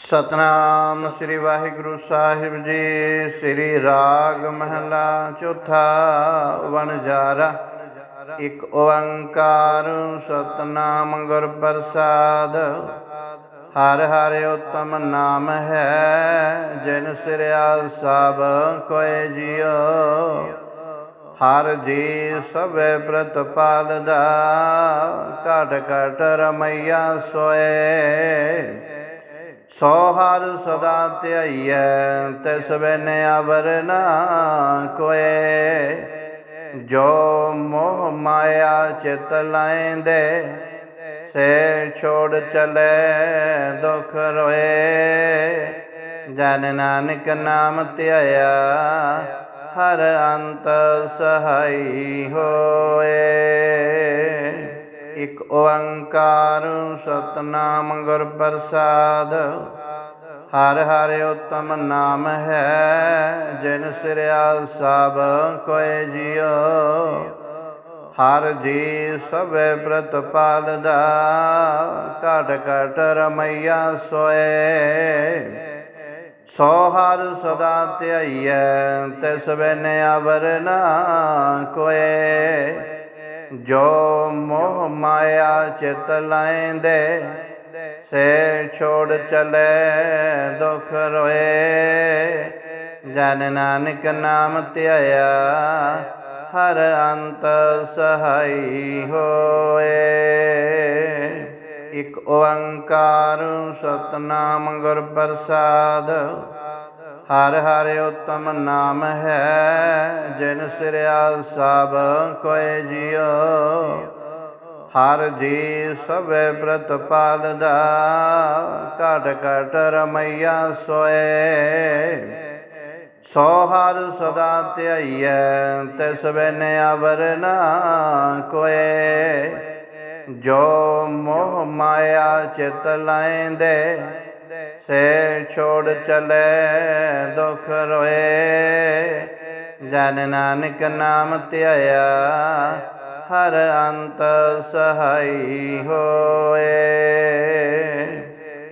ਸਤਨਾਮ ਸ੍ਰੀ ਵਾਹਿਗੁਰੂ ਸਾਹਿਬ ਜੀ। ਸ੍ਰੀ ਰਾਗ ਮਹਲਾ ਚੌਥਾ ਵਣਜਾਰਾ ਇੱਕ ਓੰਕਾਰ, ਸਤਨਾਮ ਗੁਰ ਪ੍ਰਸਾਦ। ਹਰ ਹਰ ਉਤਮ ਨਾਮ ਹੈ, ਜਿਨ ਸਿਰਿਆ ਸਭ ਕੋਇ ਜਿਉ। ਹਰ ਜੀ ਸਭੇ ਪ੍ਰਤਪਾਲਦਾ, ਘਟ ਘਟ ਰਮਈਆ ਸੋਏ। ਸੋ ਹਰ ਸਦਾ ਧਿਆਈਐ, ਤਿਸ ਬਿਨਿ ਅਵਰ ਨਾ ਕੋਏ। ਜੋ ਮੋਹ ਮਾਇਆ ਚਿਤ ਲਾਇਂਦੇ, ਸੇ ਛੋੜ ਚਲੇ ਦੁਖ ਰੋਏ। ਜਨ ਨਾਨਕ ਨਾਮ ਧਿਆਇਆ, ਹਰ ਅੰਤ ਸਹਾਈ ਹੋਏ। ਇਕ ਓੰਕਾਰ ਸਤਨਾਮ ਗੁਰ ਪ੍ਰਸਾਦ ਹਰ ਹਰ ਉਤਮ ਨਾਮ ਹੈ, ਜਿਨ ਸਿਰਿਆ ਸਭ ਕੋਇ ਜਿਉ। ਹਰ ਜੀ ਸਭੇ ਪ੍ਰਤਪਾਲਦਾ, ਘਟ ਘਟ ਰਮਈਆ ਸੋਏ। ਸੋ ਹਰ ਸਦਾ ਧਿਆਈਐ, ਤਿਸ ਬਿਨਿ ਅਵਰ ਨਾ ਕੋਏ। ਜੋ ਮੋਹ ਮਾਇਆ ਚਿਤ ਲਾਇਂਦੇ, ਸੇ ਛੋੜ ਚਲੇ ਦੁਖ ਰੋਏ। ਜਨ ਨਾਨਕ ਨਾਮ ਧਿਆਇਆ, ਹਰ ਅੰਤ ਸਹਾਈ ਹੋਏ। ਇਕ ਓੰਕਾਰ ਸਤਨਾਮ ਗੁਰ ਪ੍ਰਸਾਦ ਹਰ ਹਰ ਉਤਮ ਨਾਮ ਹੈ, ਜਿਨ ਸਿਰਿਆ ਸਭ ਕੋਇ ਜਿਉ। ਹਰ ਜੀ ਸਭੇ ਪ੍ਰਤਪਾਲਦਾ ਘਟ ਘਟ ਰਮਈਆ ਸੋਏ। ਸੋ ਹਰ ਸਦਾ ਧਿਆਈਐ, ਤਿਸ ਬਿਨਿ ਅਵਰ ਨਾ ਕੋਏ ਜੋ ਮੋਹ ਮਾਇਆ ਚਿਤ ਲਾਇਂਦੇ ਸੇ ਛੋੜ ਚਲੇ, ਦੁਖ ਰੋਏ। ਜਨ ਨਾਨਕ ਨਾਮ ਧਿਆਇਆ, ਹਰ ਅੰਤ ਸਹਾਈ ਹੋਏ।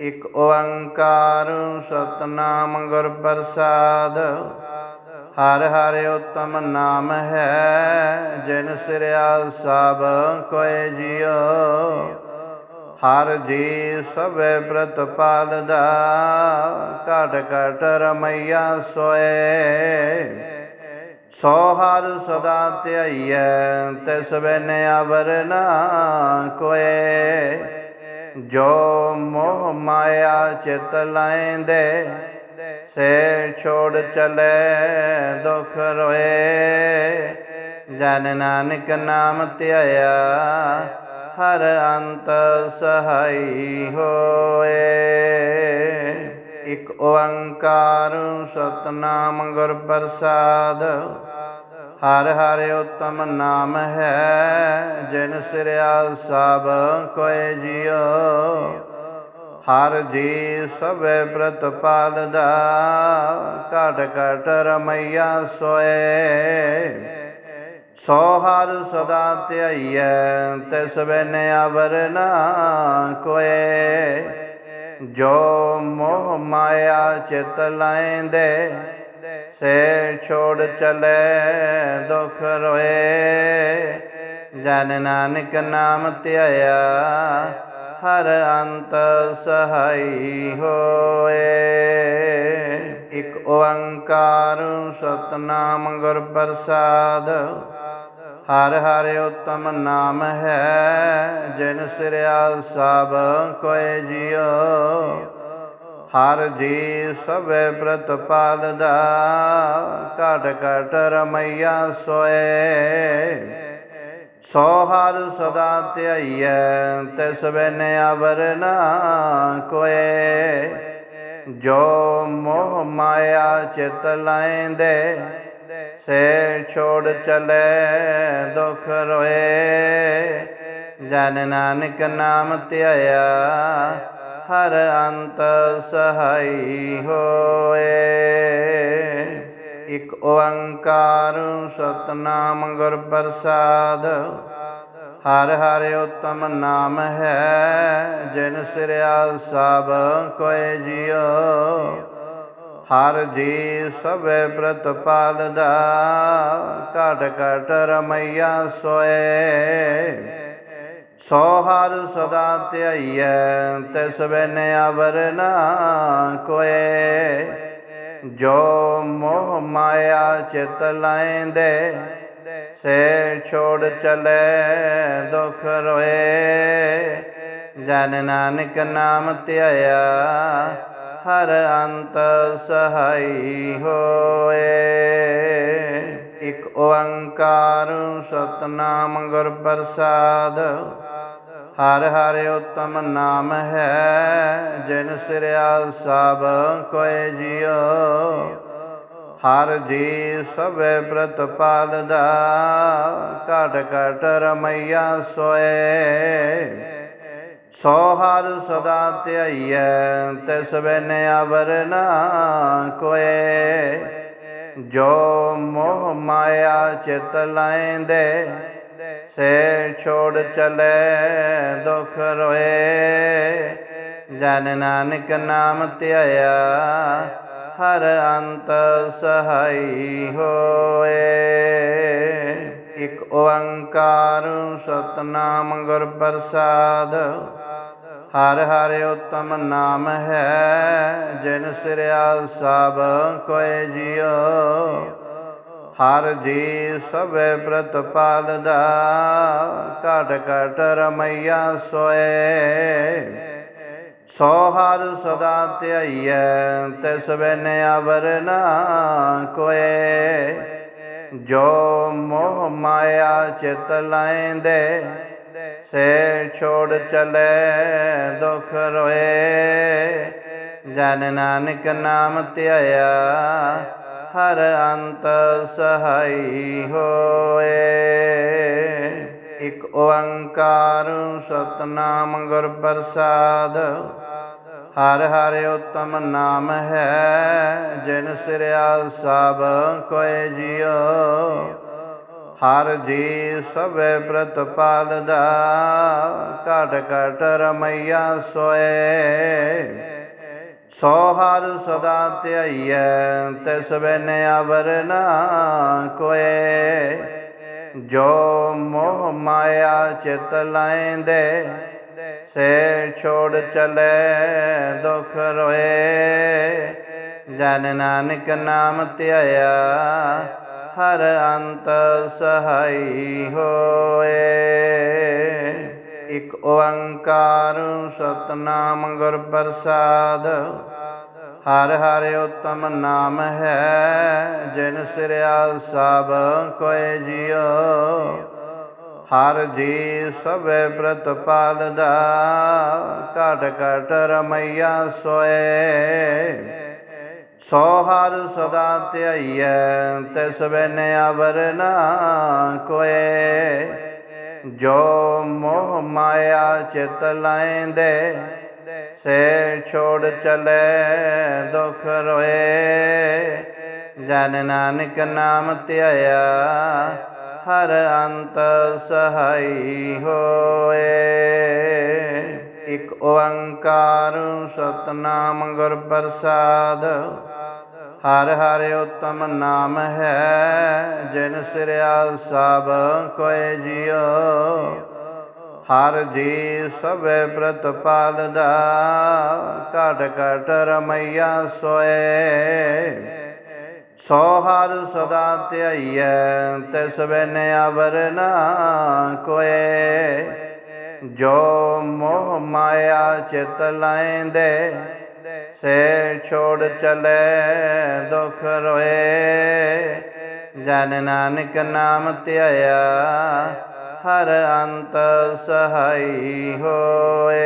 ਇਕ ਓੰਕਾਰ, ਸਤਨਾਮ ਗੁਰ ਪ੍ਰਸਾਦ। ਹਰ ਹਰ ਉਤਮ ਨਾਮ ਹੈ, ਜਿਨ ਸਿਰਿਆ ਸਭ ਕੋਇ ਜਿਉ। ਹਰ ਜੀ ਸਭੇ ਪ੍ਰਤਪਾਲਦਾ ਘਟ ਘਟ ਰਮਈਆ ਸੋਏ। ਸੋ ਹਰ ਸਦਾ ਧਿਆਈਐ, ਤਿਸ ਬਿਨਿ ਅਵਰ ਨਾ ਕੋਏ। ਜੋ ਮੋਹ ਮਾਇਆ ਚਿਤ ਲਾਇਂਦੇ, ਸੇ ਛੋੜ ਚਲੇ ਦੁਖ ਰੋਏ। ਜਨ ਨਾਨਕ ਨਾਮ ਧਿਆਇਆ ਹਰ ਅੰਤ ਸਹਾਈ ਹੋਏ। ਇਕ ਓੰਕਾਰ ਸਤਨਾਮ ਗੁਰ ਪ੍ਰਸਾਦ ਹਰ ਹਰ ਉਤਮ ਨਾਮ ਹੈ, ਜਿਨ ਸਿਰਿਆ ਸਭ ਕੋਇ ਜਿਉ। ਹਰ ਜੀ ਸਭੇ ਪ੍ਰਤਪਾਲਦਾ, ਘਟ ਘਟ ਰਮਈਆ ਸੋਏ। ਸੋ ਹਰ ਸਦਾ ਧਿਆਈਐ, ਤਿਸ ਬਿਨਿ ਅਵਰ ਨਾ ਕੋਏ। ਜੋ ਮੋਹ ਮਾਇਆ ਚਿਤ ਲਾਇਂਦੇ, ਸੇ ਛੋੜ ਚਲੇ ਦੁਖ ਰੋਏ। ਜਨ ਨਾਨਕ ਨਾਮ ਧਿਆਇਆ, ਹਰ ਅੰਤ ਸਹਾਈ ਹੋਏ। ਇਕ ਓੰਕਾਰ ਸਤਨਾਮ ਗੁਰ ਪ੍ਰਸਾਦ ਹਰ ਹਰ ਉਤਮ ਨਾਮ ਹੈ, ਜਿਨ ਸਿਰਿਆ ਸਭ ਕੋਇ ਜਿਉ। ਹਰ ਜੀ ਸਭੇ ਪ੍ਰਤਪਾਲਦਾ ਘਟ ਘਟ ਰਮਈਆ ਸੋਏ। ਸੋ ਹਰ ਸਦਾ ਧਿਆਈਐ, ਤਿਸ ਬਿਨਿ ਅਵਰ ਨਾ ਕੋਏ ਜੋ ਮੋਹ ਮਾਇਆ ਚਿਤ ਲਾਇਂਦੇ ਸੇ ਛੋੜ ਚਲੇ, ਦੁਖ ਰੋਏ। ਜਨ ਨਾਨਕ ਨਾਮ ਧਿਆਇਆ, ਹਰ ਅੰਤ ਸਹਾਈ ਹੋਏ। ਇਕ ਓੰਕਾਰ, ਸਤਨਾਮ ਗੁਰ ਪ੍ਰਸਾਦ, ਹਰ ਹਰ ਉਤਮ ਨਾਮ ਹੈ, ਜਿਨ ਸਿਰਿਆ ਸਭ ਕੋਇ ਜਿਉ। ਹਰ ਜੀ ਸਭੇ ਪ੍ਰਤਪਾਲਦਾ ਘਟ ਘਟ ਰਮਈਆ ਸੋਏ। ਸੋ ਹਰ ਸਦਾ ਧਿਆਈਐ ਤੇ ਬਿਨ ਅਵਰ ਨਾ ਕੋਏ। ਜੋ ਮੋਹ ਮਾਇਆ ਚਿਤ ਲਾਇਂਦੇ, ਸੇ ਛੋੜ ਚਲੇ ਦੁਖ ਰੋਏ। ਜਨ ਨਾਨਕ ਨਾਮ ਧਿਆਇਆ ਹਰ ਅੰਤ ਸਹਾਈ ਹੋਏ। ਇਕ ਓੰਕਾਰ, ਸਤਨਾਮ ਗੁਰ ਪ੍ਰਸਾਦ। ਹਰ ਹਰ ਉਤਮ ਨਾਮ ਹੈ, ਜਿਨ ਸਿਰਿਆ ਸਭ ਕੋਇ ਜਿਉ। ਹਰ ਜੀ ਸਭੇ ਪ੍ਰਤਪਾਲਦਾ, ਘਟ ਘਟ ਰਮਈਆ ਸੋਏ। ਸੋ ਹਰ ਸਦਾ ਧਿਆਈਐ, ਤਿਸ ਬਿਨ ਅਵਰ ਨਾ ਕੋਏ। ਜੋ ਮੋਹ ਮਾਇਆ ਚਿਤ ਲਾਇਂਦੇ, ਸੇ ਛੋੜ ਚਲੇ ਦੁਖ ਰੋਏ। ਜਨ ਨਾਨਕ ਨਾਮ ਧਿਆਇਆ, ਹਰ ਅੰਤ ਸਹਾਈ ਹੋਏ। ਇਕ ਓੰਕਾਰ ਸਤਨਾਮ ਗੁਰ ਪ੍ਰਸਾਦ ਹਰ ਹਰ ਉਤਮ ਨਾਮ ਹੈ, ਜਿਨ ਸਿਰਿਆ ਸਭ ਕੋਇ ਜਿਉ। ਹਰ ਜੀ ਸਭੇ ਪ੍ਰਤਪਾਲਦਾ, ਘਟ ਘਟ ਰਮਈਆ ਸੋਏ। ਸੋ ਹਰ ਸਦਾ ਧਿਆਈਐ, ਤਿਸ ਬਿਨ ਅਵਰ ਨਾ ਕੋਏ ਜੋ ਮੋਹ ਮਾਇਆ ਚਿਤ ਲਾਇਂਦੇ ਸੇ ਛੋੜ ਚਲੇ ਦੁਖ ਰੋਏ। ਜਨ ਨਾਨਕ ਨਾਮ ਧਿਆਇਆ, ਹਰ ਅੰਤ ਸਹਾਈ ਹੋਏ। ਇਕ ਓੰਕਾਰ, ਸਤਨਾਮ ਗੁਰ ਪ੍ਰਸਾਦ, ਹਰ ਹਰ ਉਤਮ ਨਾਮ ਹੈ, ਜਿਨ ਸਿਰਿਆ ਸਭ ਕੋਇ ਜਿਉ। ਹਰ ਜੀ ਸਭੇ ਪ੍ਰਤਪਾਲਦਾ ਘਟ ਘਟ ਰਮਈਆ ਸੋਏ। ਸੋ ਹਰ ਸਦਾ ਧਿਆਈਐ, ਤਿਸ ਬਿਨ ਅਵਰ ਨਾ ਕੋਏ। ਜੋ ਮੋਹ ਮਾਇਆ ਚਿਤ ਲਾਇਂਦੇ, ਸੇ ਛੋੜ ਚਲੇ ਦੁਖ ਰੋਏ। ਜਨ ਨਾਨਕ ਨਾਮ ਧਿਆਇਆ ਹਰ ਅੰਤ ਸਹਾਈ ਹੋਏ। ਇਕ ਓੰਕਾਰ, ਸਤਨਾਮ, ਗੁਰ ਪ੍ਰਸਾਦ। ਹਰ ਹਰ ਉਤਮ ਨਾਮ ਹੈ, ਜਿਨ ਸਿਰਿਆ ਸਭ ਕੋਇ ਜਿਉ। ਹਰ ਜੀ ਸਭੇ ਪ੍ਰਤਪਾਲਦਾ, ਘਟ ਘਟ ਰਮਈਆ ਸੋਏ। ਸੋ ਹਰ ਸਦਾ ਧਿਆਈਐ, ਤਿਸ ਬਿਨ ਅਵਰ ਨਾ ਕੋਏ। ਜੋ ਮੋਹ ਮਾਇਆ ਚਿਤ ਲਾਇਂਦੇ, ਸੇ ਛੋੜ ਚਲੇ ਦੁਖ ਰੋਏ। ਜਨ ਨਾਨਕ ਨਾਮ ਧਿਆਇਆ, ਹਰ ਅੰਤ ਸਹਾਈ ਹੋਏ। ਇਕ ਓੰਕਾਰ ਸਤਨਾਮ ਗੁਰ ਪ੍ਰਸਾਦ ਹਰ ਹਰ ਉਤਮ ਨਾਮ ਹੈ, ਜਿਨ ਸਿਰਿਆ ਸਭ ਕੋਏ ਜਿਉ। ਹਰ ਜੀ ਸਭੇ ਪ੍ਰਤਪਾਲਦਾ, ਘਟ ਘਟ ਰਮਈਆ ਸੋਏ। ਸੋ ਹਰ ਸਦਾ ਧਿਆਈਐ, ਤਿਸ ਬਿਨ ਅਵਰ ਨਾ ਕੋਏ ਜੋ ਮੋਹ ਮਾਇਆ ਚਿਤ ਲਾਇਂਦੇ ਸੇ ਛੋੜ ਚਲੇ ਦੁਖ ਰੋਏ। ਜਨ ਨਾਨਕ ਨਾਮ ਧਿਆਇਆ, ਹਰ ਅੰਤ ਸਹਾਈ ਹੋਏ।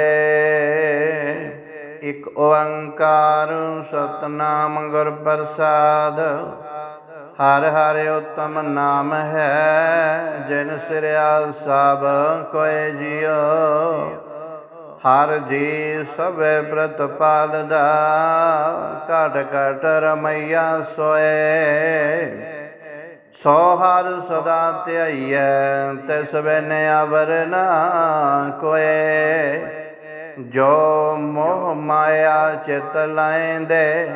ਇਕ ਓੰਕਾਰ ਸਤਨਾਮ ਗੁਰ ਪ੍ਰਸਾਦ, ਹਰ ਹਰ ਉਤਮ ਨਾਮ ਹੈ। ਜਿਨ ਸਿਰਿਆ ਸਭ ਕੋਇ ਜਿਉ। ਹਰ ਜੀ ਸਭੇ ਪ੍ਰਤਪਾਲਦਾ ਘਟ ਘਟ ਰਮਈਆ ਸੋਏ। ਸੋ ਹਰ ਸਦਾ ਧਿਆਈਐ ਤੇ ਬਿਨ ਅਵਰ ਨਾ ਕੋਏ। ਜੋ ਮੋਹ ਮਾਇਆ ਚਿਤ ਲਾਇਂਦੇ,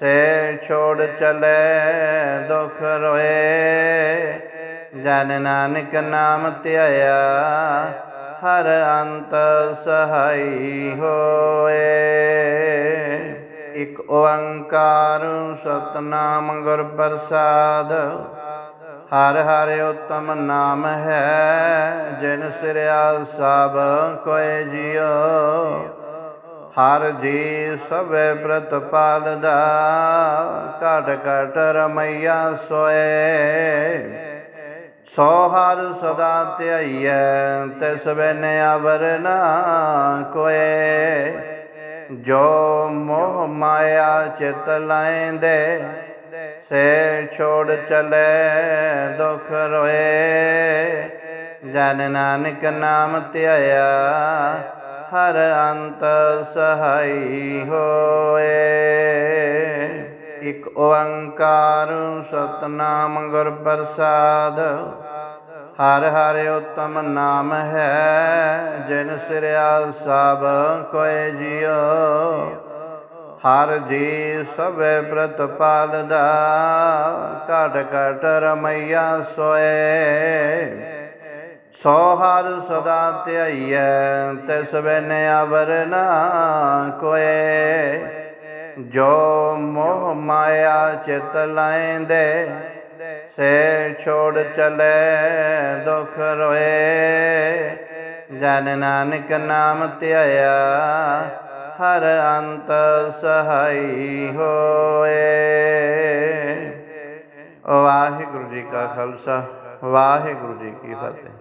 ਸੇ ਛੋੜ ਚਲੇ ਦੁਖ ਰੋਏ। ਜਨ ਨਾਨਕ ਨਾਮ ਧਿਆਇਆ ਹਰ ਅੰਤ ਸਹਾਈ ਹੋਏ। ਇਕ ਓੰਕਾਰ, ਸਤਨਾਮ ਗੁਰ ਪ੍ਰਸਾਦ। ਹਰ ਹਰ ਉਤਮ ਨਾਮ ਹੈ, ਜਿਨ ਸਿਰਿਆ ਸਭ ਕੋਇ ਜਿਉ। ਹਰ ਜੀ ਸਭੇ ਪ੍ਰਤਪਾਲਦਾ, ਘਟ ਘਟ ਰਮਈਆ ਸੋਏ। ਸੋ ਹਰ ਸਦਾ ਧਿਆਈਐ, ਤਿਸ ਬਿਨ ਅਵਰ ਨਾ ਕੋਏ। ਜੋ ਮੋਹ ਮਾਇਆ ਚਿਤ ਲਾਇਂਦੇ, ਸੇ ਛੋੜ ਚਲੇ ਦੁਖ ਰੋਏ। ਜਨ ਨਾਨਕ ਨਾਮ ਧਿਆਇਆ, ਹਰ ਅੰਤ ਸਹਾਈ ਹੋਏ। ਇਕ ਓੰਕਾਰ ਸਤਨਾਮ ਗੁਰ ਪ੍ਰਸਾਦ। ਹਰ ਹਰ ਉਤਮ ਨਾਮ ਹੈ, ਜਿਨ ਸਿਰਿਆ ਸਭ ਕੋਇ ਜਿਉ। ਹਰ ਜੀ ਸਭੇ ਪ੍ਰਤਪਾਲਦਾ, ਘਟ ਘਟ ਰਮਈਆ ਸੋਏ। ਸੋ ਹਰ ਸਦਾ ਧਿਆਈਐ, ਤਿਸ ਬਿਨ ਅਵਰ ਨਾ ਕੋਏ। ਜੋ ਮੋਹ ਮਾਇਆ ਚਿਤ ਲਾਇਂਦੇ, ਸੇ ਛੋੜ ਚਲੇ ਦੁਖ ਰੋਏ। ਜਨ ਨਾਨਕ ਨਾਮ ਧਿਆਇਆ, ਹਰ ਅੰਤ ਸਹਾਈ ਹੋਏ। ਵਾਹਿਗੁਰੂ ਜੀ ਕਾ ਖਾਲਸਾ, ਵਾਹਿਗੁਰੂ ਜੀ ਕੀ ਫਤਿਹ।